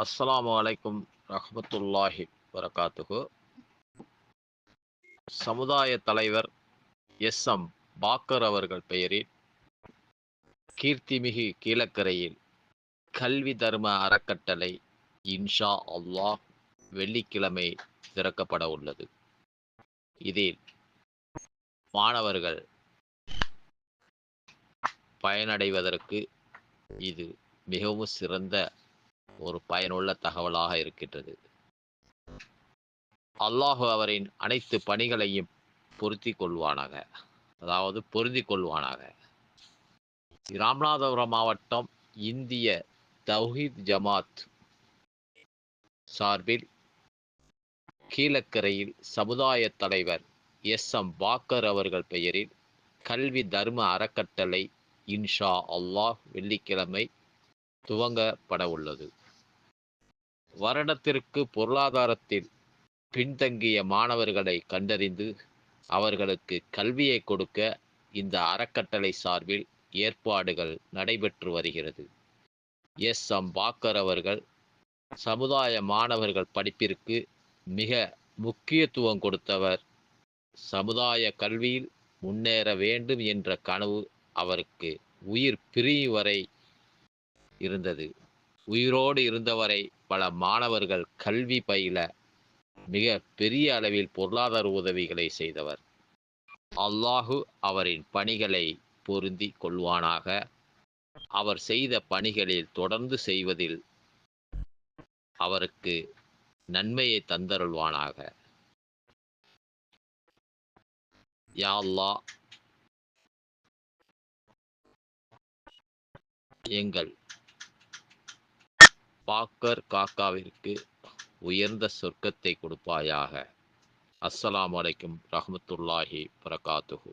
அஸ்ஸலாமு அலைக்கும் ரஹமத்துல்லாஹி வரகாத்துகு சமுதாய தலைவர் எஸ் எம் பாக்கர் அவர்கள் பெயரில் கீர்த்திமிகு கீழக்கரையில் கல்வி தர்ம அறக்கட்டளை இன்ஷா அல்லாஹ் வெள்ளிக்கிழமை திறக்கப்பட உள்ளது. இதில் மாணவர்கள் பயனடைவதற்கு இது மிகவும் சிறந்த ஒரு பயனுள்ள தகவலாக இருக்கின்றது. அல்லாஹு அவரின் அனைத்து பணிகளையும் பொருத்தி கொள்வானாக. அதாவது பொருந்தி கொள்வானாக. ராமநாதபுரம் மாவட்டம் இந்திய தௌஹித் ஜமாத் சார்பில் கீழக்கரையில் சமுதாய தலைவர் எஸ். எம். பாக்கர் அவர்கள் பெயரில் கல்வி தர்ம அறக்கட்டளை இன்ஷா அல்லாஹ் வெள்ளிக்கிழமை துவங்கப்பட உள்ளது வருடத்திற்கு பொருளாதாரத்தில் பின்தங்கிய மாணவர்களை கண்டறிந்து அவர்களுக்கு கல்வியை கொடுக்க இந்த அறக்கட்டளை சார்பில் ஏற்பாடுகள் நடைபெற்று வருகிறது. எஸ். எம். பாக்கர் அவர்கள் சமுதாய மாணவர்கள் படிப்பிற்கு மிக முக்கியத்துவம் கொடுத்தவர். சமுதாய கல்வியில் முன்னேற வேண்டும் என்ற கனவு அவருக்கு உயிர் பிரியும் வரை இருந்தது. உயிரோடு இருந்தவரை பல மாணவர்கள் கல்வி பயில மிக பெரிய அளவில் பொருளாதார உதவிகளை செய்தவர். அல்லாஹு அவரின் பணிகளை பொருந்தி கொள்வானாக. அவர் செய்த பணிகளில் தொடர்ந்து செய்வதில் அவருக்கு நன்மையை தந்தருள்வானாக. யா எங்கள் பாக்கர் காக்காவிற்கு உயர்ந்த சொர்க்கத்தை கொடுப்பாயாக. அஸ்ஸலாம் அலைக்கும் ரஹமத்துல்லாஹி பிரகாத்துகு